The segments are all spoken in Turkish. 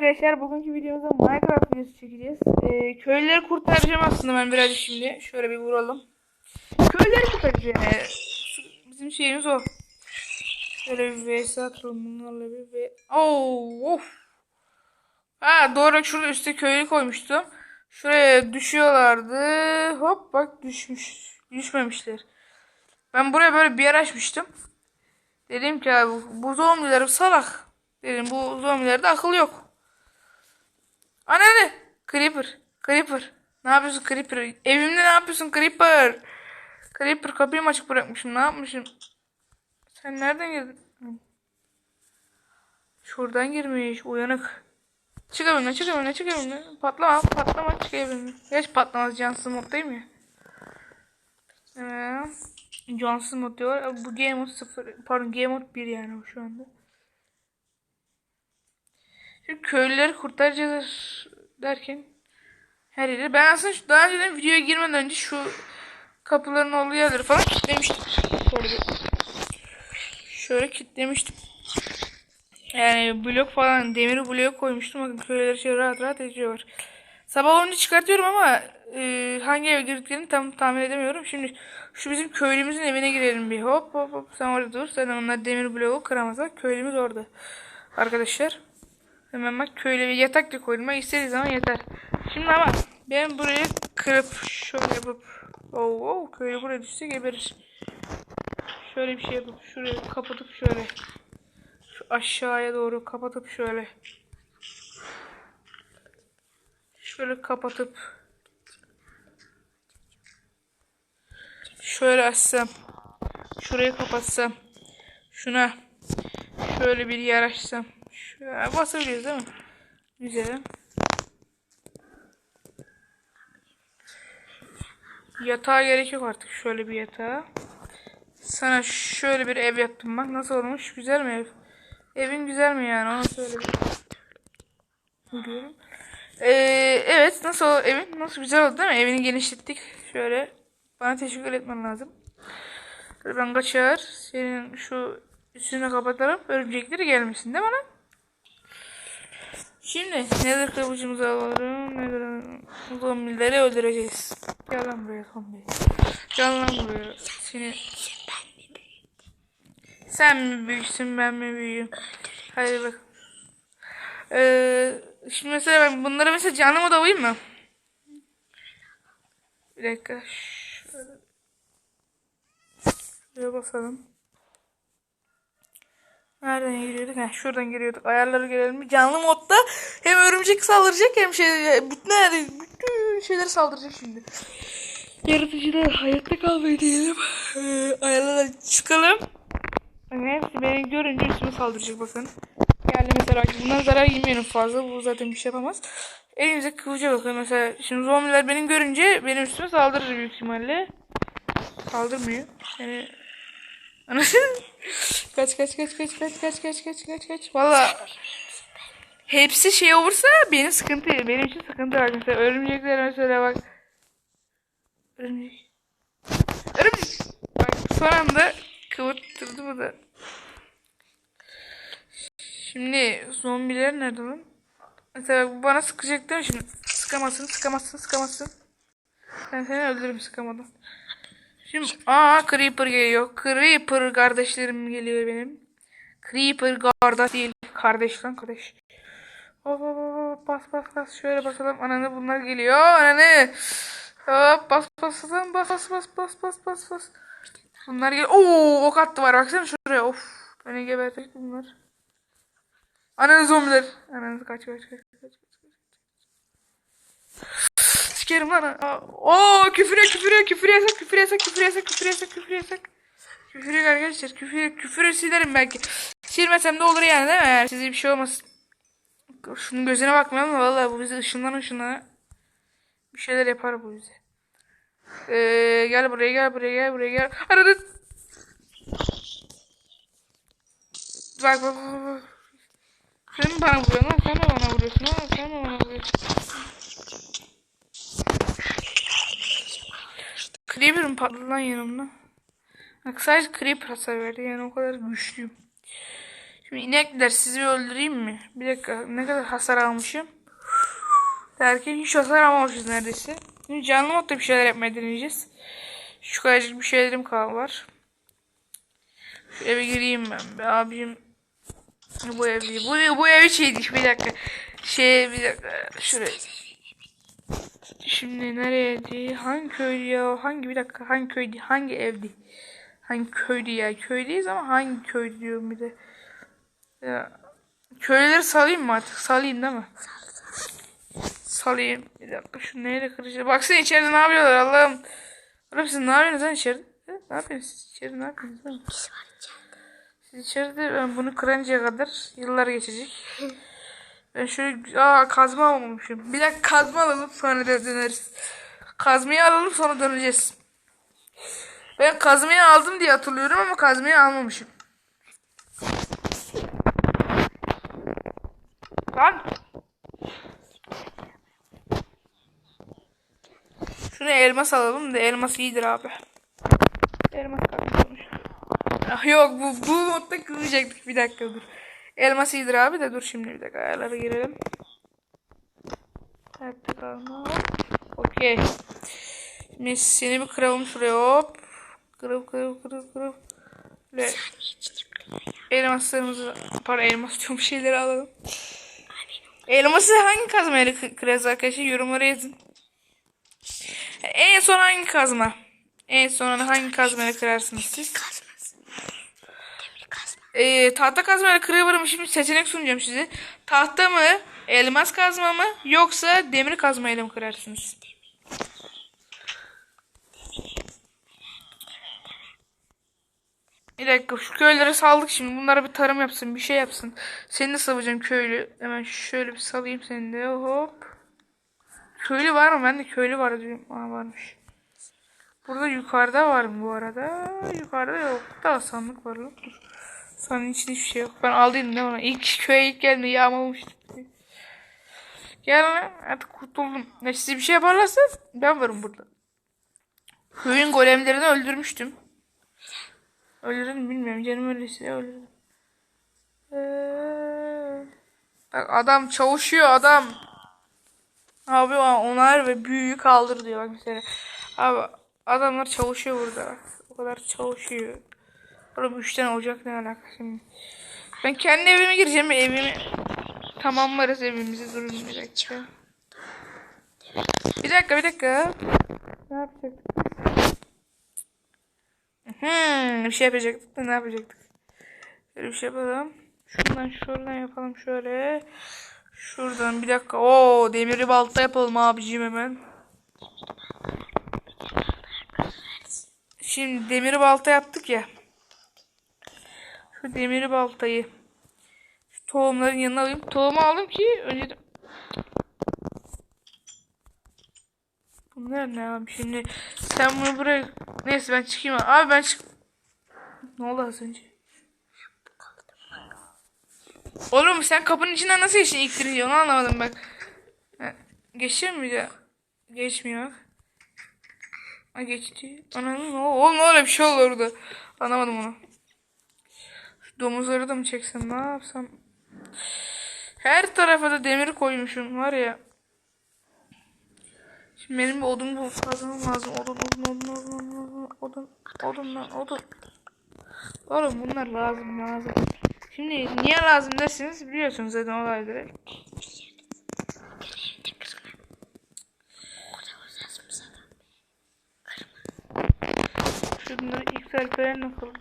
Arkadaşlar bugünkü videomuzda Minecraft videosu çekeceğiz. Ee, köylüleri kurtaracağım aslında ben birazcık şimdi. Şöyle bir vuralım. Köylüleri kurtaracağım yani. Şu- Bizim şeyimiz o. Şöyle bir vs atalım bunlarla bir v... Oo, of. Ha doğru şurada üstte köylü koymuştum. Şuraya düşüyorlardı. Hop bak düşmüş. Düşmemişler. Ben buraya böyle bir yer açmıştım. Dedim ki abi bu zombiler salak. Dedim bu zombilerde akıl yok. Ana ne? Creeper. Creeper. Ne yapıyorsun Creeper? Evimde ne yapıyorsun Creeper? Creeper kapıyı mı açık bırakmışım? Ne yapmışım? Sen nereden girdin? Şuradan girmiş. Uyanık. Çık evimden, çık evimden, çık evimden. Patlama, patlama, çık evimden. Geç patlamaz cansız moddayım ya. Evet. Cansız mod diyor. Bu game mode 0, pardon game mode 1 yani şu anda. Şimdi köylüleri kurtaracağız derken her yeri. Ben aslında şu- daha önceden videoya girmeden önce şu kapıların olduğu yerleri falan kilitlemiştim. Bir- şöyle kilitlemiştim. Yani blok falan demir blok koymuştum. Bakın köylüler şöyle rahat rahat yaşıyorlar. Sabah olunca çıkartıyorum ama e, hangi eve girdiklerini tam tahmin edemiyorum. Şimdi şu bizim köylümüzün evine girelim bir. Hop hop hop sen orada dur. Zaten onlar demir bloğu kıramazlar. Köylümüz orada. Arkadaşlar. Hemen bak köyle bir yatak da koymak istediği zaman yeter. Şimdi ama ben burayı kırıp şöyle yapıp oh, oh köylü buraya düşse geberir. Şöyle bir şey yapıp şurayı kapatıp şöyle şu aşağıya doğru kapatıp şöyle şöyle kapatıp şöyle açsam şurayı kapatsam şuna şöyle bir yer açsam şöyle basabiliyoruz değil mi? Güzel. Yatağa gerek yok artık. Şöyle bir yatağa. Sana şöyle bir ev yaptım bak. Nasıl olmuş? Güzel mi ev? Evin güzel mi yani? Onu söyle. Biliyorum. Ee, evet. Nasıl evin? Nasıl güzel oldu değil mi? Evini genişlettik. Şöyle. Bana teşekkür etmen lazım. Ben kaçar. Senin şu üstünü kapatalım. Örümcekleri gelmesin değil mi lan? Şimdi nether kılıcımızı alalım. Nether zombileri öldüreceğiz. Gel lan buraya zombi. Gel lan buraya. Seni... Sen mi büyüksün ben mi büyüğüm? Hadi bak. Ee, şimdi mesela ben bunlara mesela canlı moda alayım mı? Bir dakika. Şöyle. Şuraya basalım. Nereden giriyorduk? Heh, şuradan giriyorduk. Ayarları gelelim. Canlı modda hem örümcek saldıracak hem şey bütün bütün şeyler saldıracak şimdi. Yaratıcılar hayatta kalmayı diyelim. Ee, ayarlara çıkalım. Bakın hepsi beni görünce üstüme saldıracak bakın. Geldi mesela bundan zarar yemeyelim fazla. Bu zaten bir şey yapamaz. Elimize kılıca bakın mesela. Şimdi zombiler benim görünce benim üstüme saldırır büyük ihtimalle. Saldırmıyor. Yani kaç kaç kaç kaç kaç kaç kaç kaç kaç kaç. Valla hepsi şey olursa benim sıkıntı benim için sıkıntı var. Mesela örümcekler mesela bak. Örümcek. Örümcek. Bak son anda kıvırttırdı bu da. Şimdi zombiler nerede lan? Mesela bu bana sıkacak değil mi şimdi? Sıkamazsın, sıkamazsın, sıkamazsın. Ben seni öldürürüm sıkamadan. Şimdi aa Creeper geliyor. Creeper kardeşlerim geliyor benim. Creeper garda değil. Kardeş lan kardeş. Hop hop hop bas bas bas şöyle basalım. Ananı bunlar geliyor. Ananı. Hop bas basalım bas bas bas bas bas bas bas. Bunlar gel. Oo ok attı var baksana şuraya. Of. Beni gebertecek bunlar. Ananı zombiler. Ananı kaç kaç kaç kaç kaç kaç. Sikerim lan. Oo küfür et küfür küfür yasak küfür yasak küfür yasak küfür yasak küfür yasak. Küfür yok arkadaşlar küfür küfürü silerim belki. Silmesem de olur yani değil mi? Eğer size bir şey olmasın. Şunun gözüne bakmayalım da vallahi bu bizi ışından ışına bir şeyler yapar bu bize. Ee, gel buraya gel buraya gel buraya gel. Arada Bak bak bak bak. Sen bana vuruyorsun lan? Sen mi bana vuruyorsun lan? Sen mi bana vuruyorsun? Creeper mi patladı lan yanımda? Bak sadece Creeper hasar verdi yani o kadar güçlüyüm. Şimdi inekler sizi öldüreyim mi? Bir dakika ne kadar hasar almışım? Derken hiç hasar almamışız neredeyse. Şimdi canlı modda bir şeyler yapmaya deneyeceğiz. Şu kadarcık bir şeylerim kal var. Şu eve gireyim ben. Be abim bu ev değil. Bu, bu ev hiç iyi değil. Bir dakika. Şey bir dakika. Şuraya. Şimdi nereydi? Hangi köydü ya? Hangi bir dakika? Hangi köydü? Hangi evdi? Hangi köydü ya? Köydeyiz ama hangi köy diyorum bir de. Ya, köylüleri salayım mı artık? Salayım değil mi? Salayım. Bir dakika şu neyle kıracağım? Baksana içeride ne yapıyorlar Allah'ım. Oğlum siz ne yapıyorsunuz lan içeride? Ne yapıyorsunuz siz içeride ne yapıyorsunuz? Siz içeride ben bunu kırıncaya kadar yıllar geçecek. Ben şöyle aa kazma almamışım. Bir dakika kazma alalım sonra döneriz. Kazmayı alalım sonra döneceğiz. Ben kazmayı aldım diye hatırlıyorum ama kazmayı almamışım. Lan. Şunu elmas alalım da elmas iyidir abi. Elmas kalmış. Ah, yok bu bu modda kılacaktık bir dakika dur. Elmas iyidir abi de dur şimdi bir dakika ayarlara girelim. Hayatta kalma. Okey. Şimdi seni bir kıralım şuraya hop. Kırıp kırıp kırıp kırıp. Ve elmaslarımızı pardon elmas diyorum şeyleri alalım. Elması hangi kazmayla kı- kırarız arkadaşlar yorumlara yazın. En son hangi kazma? En son hangi kazmayla kırarsınız siz? Ee, tahta kazmayla kırıvırım şimdi seçenek sunacağım size. Tahta mı, elmas kazma mı yoksa demir kazmayla mı kırarsınız? Bir dakika şu köylere saldık şimdi. Bunlara bir tarım yapsın, bir şey yapsın. Seni de savacağım köylü. Hemen şöyle bir salayım seni de. Hop. Köylü var mı? Ben de köylü var diyorum. Aa varmış. Burada yukarıda var mı bu arada? Yukarıda yok. Daha sandık var. Dur. Sandığın içinde hiçbir şey yok. Ben aldıydım değil mi? İlk köye ilk geldiğimde yağmalamıştım. Gel. Artık kurtuldum. Ne size bir şey yaparlarsa ben varım burada. Köyün golemlerini öldürmüştüm. Öldürdüm bilmiyorum. Canım öyleyse öldürdüm. Ee, bak adam çalışıyor adam. Abi onlar ve büyüyü kaldır diyor bak mesela. Abi adamlar çalışıyor burada. O kadar çalışıyor. Oğlum 3 tane ocak ne alaka şimdi. Ben kendi evime gireceğim evimi tamamlarız evimizi durun bir dakika. Bir dakika bir dakika. Ne yapacaktık? Hmm, bir şey yapacaktık da ne yapacaktık? Şöyle bir şey yapalım. Şundan şuradan yapalım şöyle. Şuradan bir dakika. Oo demiri balta yapalım abicim hemen. Şimdi demiri balta yaptık ya. Demiri baltayı şu tohumların yanına alayım. Tohumu aldım ki önce Bunlar ne abi? Şimdi sen bunu buraya neyse ben çıkayım. Abi, ben çık ne oldu az önce? Oğlum sen kapının içinden nasıl geçtin? İlk dirince onu anlamadım bak. Geçiyor mu de geçmiyor. Ha geçti. Anladın mı oğlum öyle bir şey oldu orada. Anlamadım onu domuzları da mı çeksem ne yapsam her tarafa da demir koymuşum var ya Şimdi benim bir odun bulup kazmam lazım. Odun, odun, odun, odun, odun, odun, odun lan, odun. Oğlum bunlar lazım, lazım. Şimdi niye lazım dersiniz biliyorsunuz zaten olayları. Şunları ilk alperenle kılın.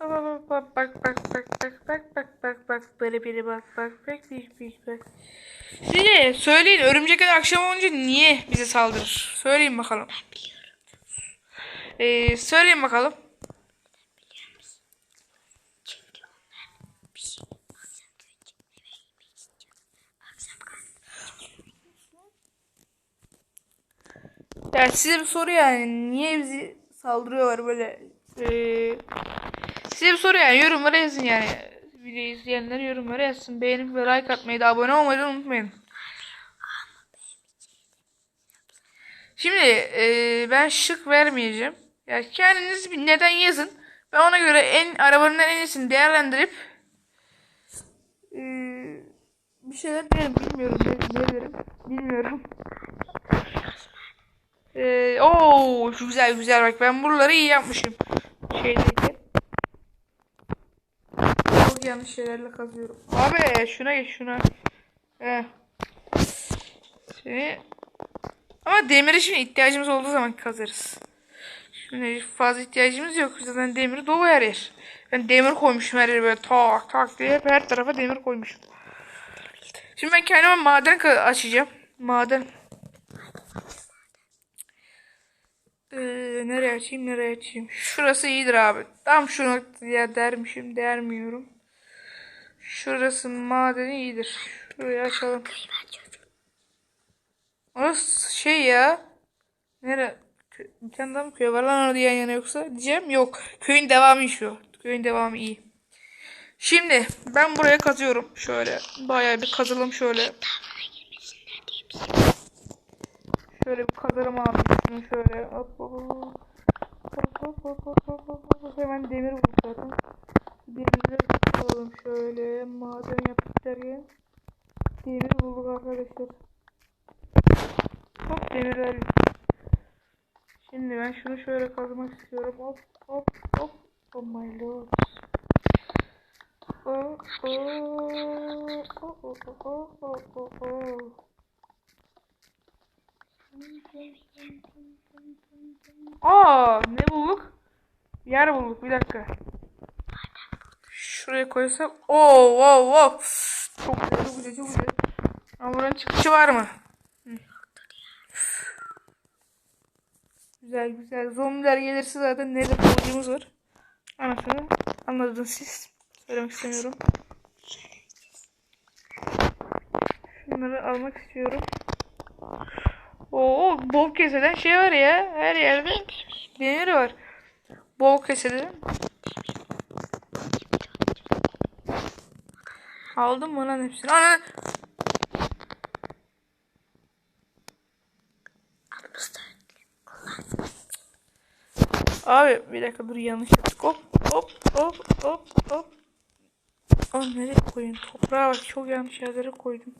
Bak bak bak bak bak bak bak bak bak bak böyle biri bak bak bak bak bak bak. Şimdi söyleyin örümcekler akşam olunca niye bize saldırır? Söyleyin bakalım. Ee, söyleyin bakalım. Ya size bir soru yani niye bizi saldırıyorlar böyle ee, size bir soru yani yorumlara yazın yani video izleyenler yorumlara yazsın beğenip ve like atmayı da abone olmayı unutmayın. Şimdi e, ben şık vermeyeceğim. Ya kendiniz bir neden yazın. Ben ona göre en arabanın en iyisini değerlendirip e, bir şeyler derim. Bilmiyorum ne, ne derim. Bilmiyorum. E, oo şu güzel güzel bak ben buraları iyi yapmışım. Şeydeki. Çok yanlış şeylerle kazıyorum. Abi şuna geç şuna. Heh. Şimdi ama demire şimdi ihtiyacımız olduğu zaman kazarız. Şimdi fazla ihtiyacımız yok. Zaten demir dolu her yer. Ben demir koymuşum her yere böyle tak tak diye hep her tarafa demir koymuşum. Şimdi ben kendime maden açacağım. Maden. Ee, nereye açayım nereye açayım. Şurası iyidir abi. Tam şunu ya dermişim dermiyorum. Şurası madeni iyidir. Şurayı açalım. Orası şey ya. Nere? Bir tane daha mı köy var lan orada yan yana yoksa? Diyeceğim yok. Köyün devamı şu. Köyün devamı iyi. Şimdi ben buraya kazıyorum. Şöyle bayağı bir kazalım şöyle. Şöyle bir kazarım. Şunu şöyle. Hop hop hop. Hop hop hop hop hop hop. Hemen demir bulduk zaten. Demirleri alalım şöyle. Maden yaptık derken. Demir bulduk arkadaşlar. Hop demirler. Şimdi ben şunu şöyle kazmak istiyorum. Hop hop hop. Oh my lord. Oh, oh, oh, oh, oh, oh, oh, oh. Aa, ne bulduk? Yer bulduk. Bir dakika. Şuraya koysak. Oo, wow, wow. Çok güzel, çok güzel, güzel. Ama buranın çıkışı var mı? Güzel güzel. Zombiler gelirse zaten ne de kılıcımız var. Anasını anladınız siz. Söylemek istemiyorum. Şunları almak istiyorum. Oo, bol keseden şey var ya. Her yerde demir var. Bol keseden. Aldım mı lan hepsini? Ana! Abi bir dakika dur yanlış yaptık. Hop hop hop hop hop. Oğlum koyayım? Toprağa bak çok yanlış yerlere koydum.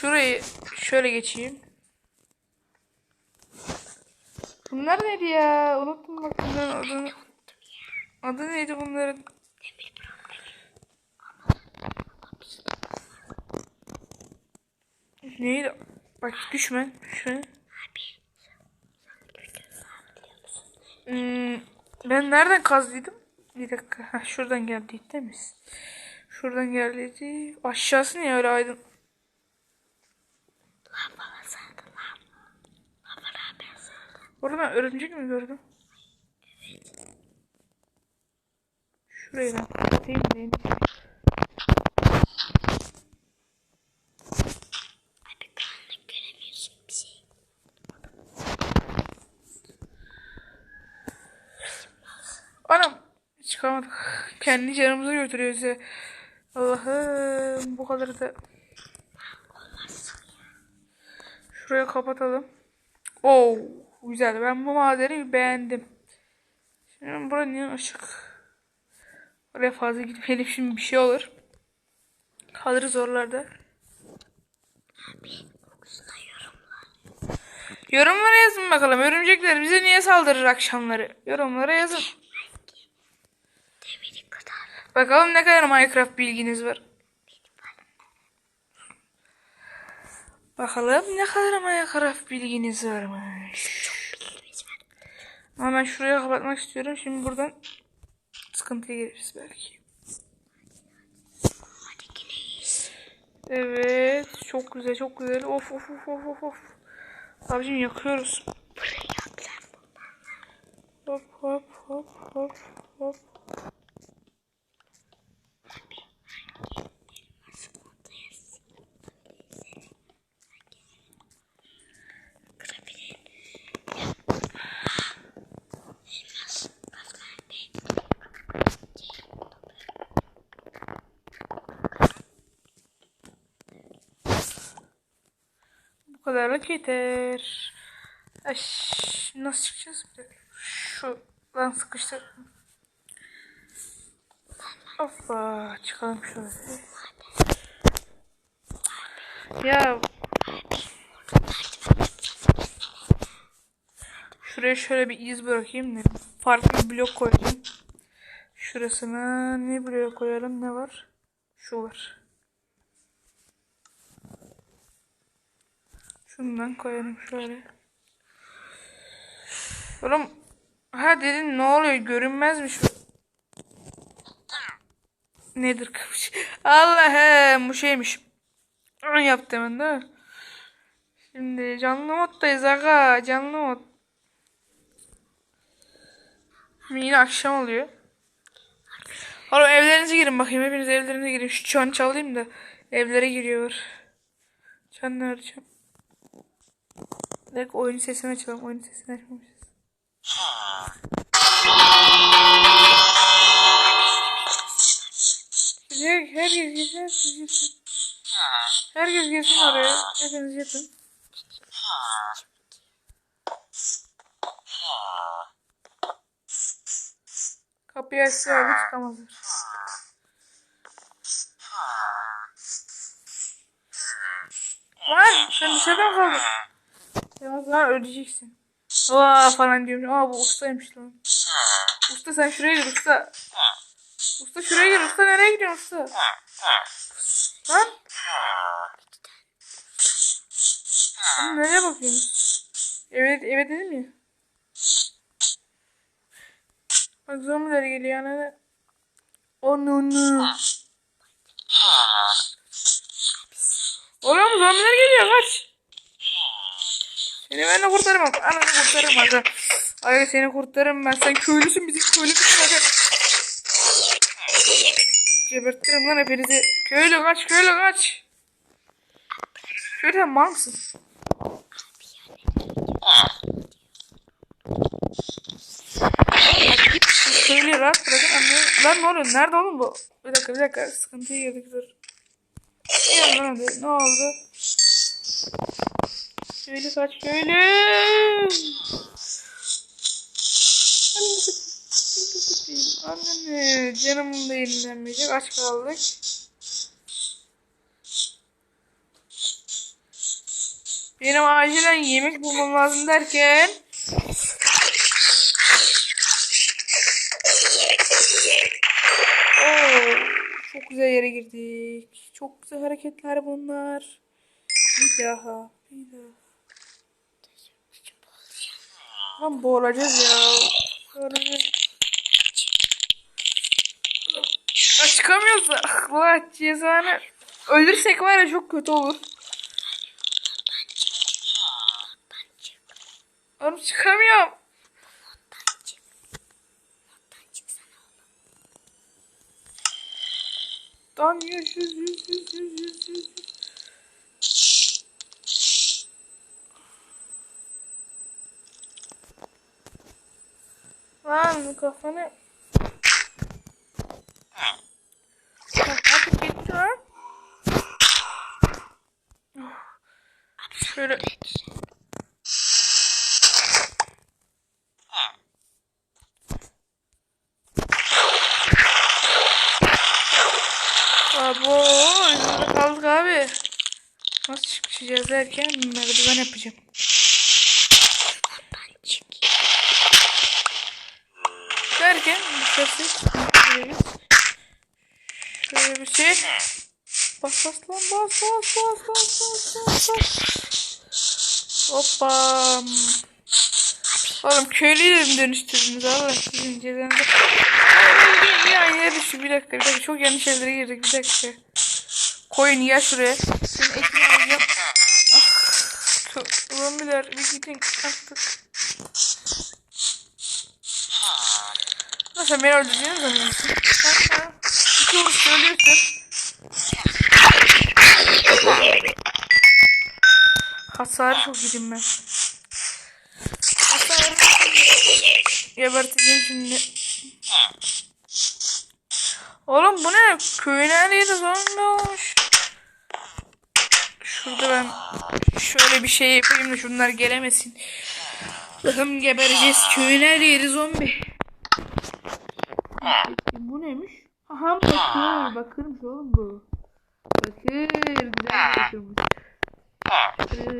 Şurayı şöyle geçeyim. Bunlar neydi ya? Unuttum bak bunların adını. Adı neydi bunların? Neydi? Bak düşme. Düşme. Hmm, ben nereden kazdıydım? Bir dakika. Heh, şuradan geldiydi değil mi? Şuradan geldiydi. Aşağısı niye öyle aydın? Orada ben örümcek mi gördüm? Şurayı ben kapatayım diyeyim. Abi karanlık göremiyorsun bir şey. Anam çıkamadık. Kendi canımızı götürüyoruz ya. Allah'ım bu kadar da. Şuraya kapatalım. Oo güzel. Ben bu madeni beğendim. Şimdi bura niye ışık? Oraya fazla gitmeyelim şimdi bir şey olur. Kalırız oralarda. Kokusuna yorumlar. Yorumlara yazın bakalım. Örümcekler bize niye saldırır akşamları? Yorumlara yazın. Bakalım ne kadar Minecraft bilginiz var. Bakalım ne kadar Minecraft bilginiz varmış. Bilgimiz var. Ama ben şuraya kapatmak istiyorum. Şimdi buradan sıkıntıya gireriz belki. Evet. Çok güzel çok güzel. Of of of of of. Abicim yakıyoruz. Burayı yak sen bu. Hop hop hop hop hop. Kadarlık yeter. Ay, nasıl çıkacağız? Dakika. Şuradan sıkıştır. Hoppa çıkalım şöyle. Ya Şuraya şöyle bir iz bırakayım da farklı bir blok koyayım. Şurasına ne blok koyalım ne var? Şu var. Şundan koyalım şöyle. Oğlum ha dedin ne oluyor görünmezmiş. Nedir kapış? Allah'ım bu şeymiş. Onu yaptım ben değil mi? Şimdi canlı moddayız aga canlı mod. Yine akşam oluyor. Oğlum evlerinize girin bakayım. Hepiniz evlerinize girin. Şu çan çalayım da evlere giriyor. Çan nerede çan? Dakika oyun sesini açalım. Oyun sesini açmamışız. Her, herkes girsin, herkes girsin. Herkes girsin oraya. Hepiniz yatın. Kapıyı açsa öyle çıkamazlar. Lan sen dışarıda mı kaldın? Ya lan öleceksin. Aa falan diyorum. Aa bu ustaymış lan. Usta sen şuraya gir usta. Usta şuraya gir usta nereye gidiyorsun usta? Lan. Oğlum nereye bakıyorsun? Evet evet dedim ya. Bak zombiler geliyor yani. Onu nu. Oğlum zombiler geliyor kaç. Seni ben de kurtarırım. Ananı kurtarırım aga. Aga seni kurtarırım ben. Sen köylüsün bizim köylümüzsün aga. Gebertirim lan hepinizi. Köylü kaç köylü kaç. Köylü sen mal mısın? Köylüyü rahat bırakın anlıyorum. Lan ne oluyor? Nerede oğlum bu? Bir dakika bir dakika. Sıkıntıya girdik dur. Lan hadi. Ne oldu? Köylü kaç köylü. Annemi canımın da yenilenmeyecek. Aç kaldık. Benim acilen yemek bulmam lazım derken Oo, çok güzel yere girdik. Çok güzel hareketler bunlar. Bir daha. Bir daha. Lan boğulacağız ya. Çıkamıyoruz. Allah cezanı. Ölürsek var ya çok kötü olur. Oğlum çıkamıyorum. Tam yüz yüz yüz yüz yüz yüz yüz. Lan kafanı. Artık gitti lan. Şöyle. Abo, kaldık abi. Nasıl çıkacağız derken merdiven yapacağım. Sesi şöyle bir şey. Bas bas lan bas bas bas bas bas bas bas. Hoppa. Oğlum köylüyü de mi dönüştürdünüz Allah sizin cezanızı. An yere düştü bir dakika bir dakika çok yanlış yerlere girdik bir dakika. Koyun ya şuraya. Senin ekmeği alacağım. Ah. Zombiler bir gidin artık. Nasıl beni öldüreceğini zannediyorsun? Ha. İki vuruş ölüyorsun. Hasar çok yedim ben. Hasar. Geberteceğim şimdi. Oğlum bu ne? Yeri zombi olmuş. Şurada ben şöyle bir şey yapayım da şunlar gelemesin. Bakın gebereceğiz. Köyün her yeri zombi. Bu neymiş? Aha bakır. Bakırmış oğlum bu. Bakır. Güzel bakırmış. Ee,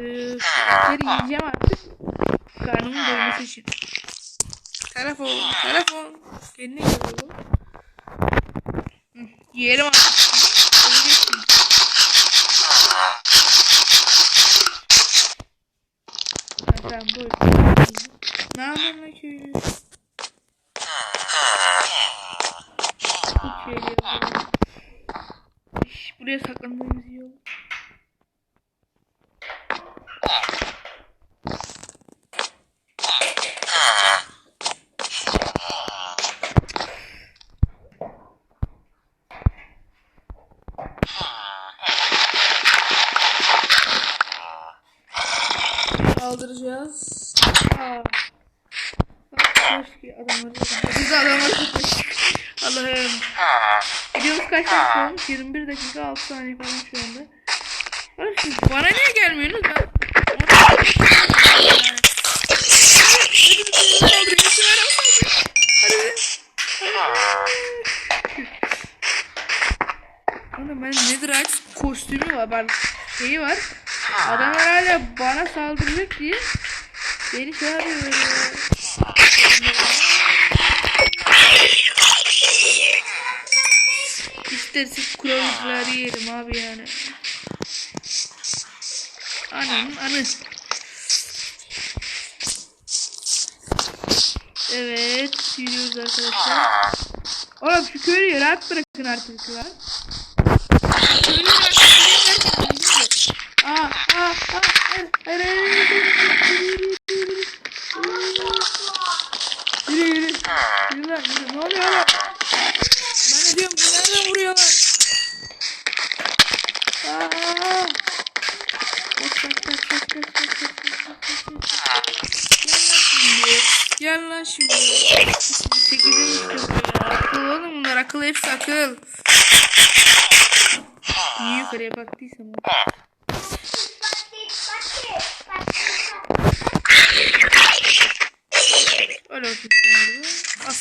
yiyeceğim artık. Karnımın doyması için. Telefon. Telefon. Kendine gel oğlum. Yiyelim artık. Öleceksin. Ha, Tamam bu. Ne yapıyorsun lan köylü? Hiç şey yok. Şş, Buraya saklandığımız iyi olur. Kaldıracağız. Aa. Bak keşke adamları Biz de adamları tutmuştuk. Allah'ım. Videomuz kaç dakika olmuş? 21 dakika 6 saniye falan şu anda. Oğlum bana niye gelmiyorsunuz? Ben... Ben nedir aç kostümü var ben şeyi var. Adamlar hala bana saldıracak diye beni çağırıyor. İstersiz kurallıkları yerim abi yani. Ananın anı. Evet, yürüyoruz arkadaşlar. Oğlum şu köylüyü rahat bırakın lan. Köylüyü rahat bırakın. Aa, aa, aa, hayır, hayır, hayır,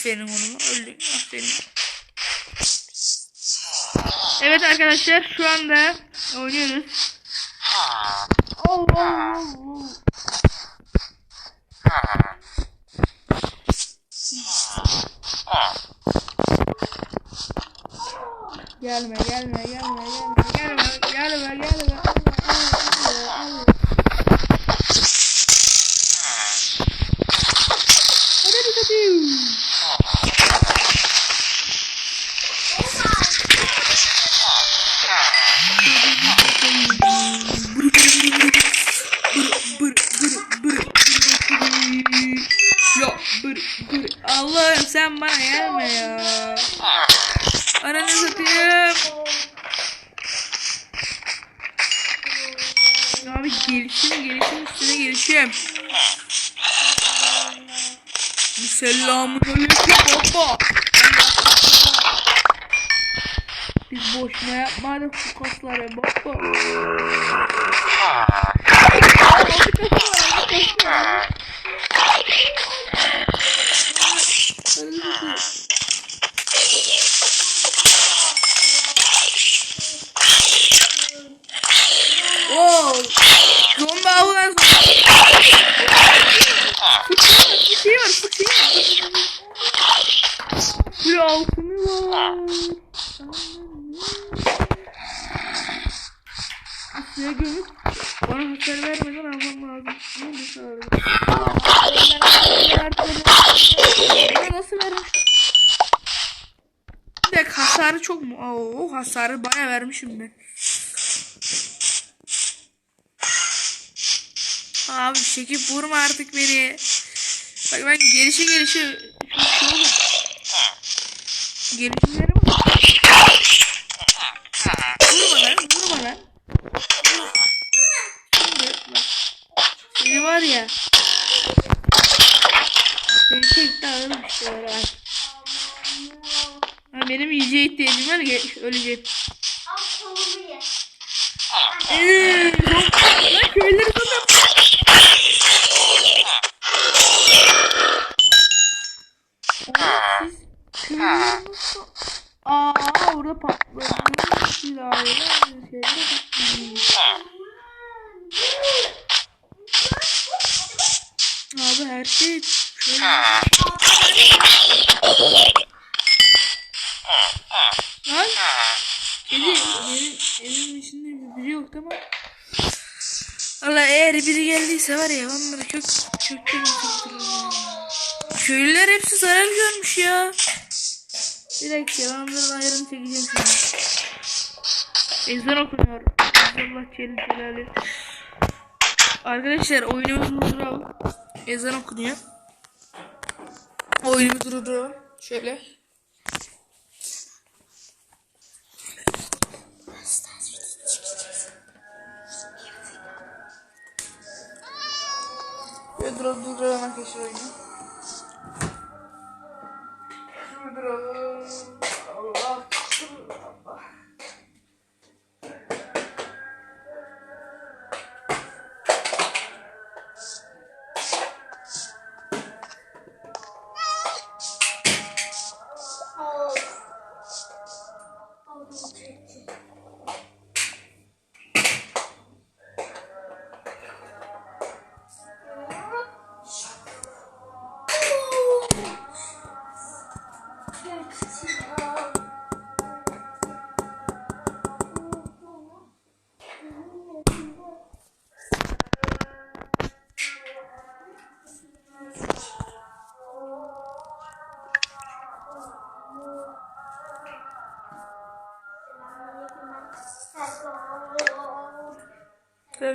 Aferin oğlum. Öldün. Aferin. Evet arkadaşlar şu anda oynuyoruz. Allah Allah. Gelme gelme gelme gelme gelme gelme gelme. Ne yapmadım? Kokosları bok bok. Hasarı baya vermişim ben. Abi çekip vurma artık beni. Bak ben gelişe gelişe şey bak. Vurma lan, vurma lan. Şimdi bak. Seni var ya. Seni tek dağılım işte Öldürmem ki öleceğim. Al kolumu ye. Eğer biri geldiyse var ya onları kök öldürürüm. Köylüler hepsi zarar görmüş ya. Bir dakika ben onların ayarını çekeceğim şimdi. Ezan okunuyor. Allah Celle Celaluhu. Arkadaşlar oyunumuzu durduralım. Ezan okunuyor. Oyunumuzu durduralım. Şöyle. Ve dur durduralım arkadaşlar oyunu. Durduralım. Allah.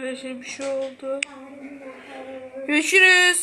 Arkadaşlar bir şey oldu. Görüşürüz.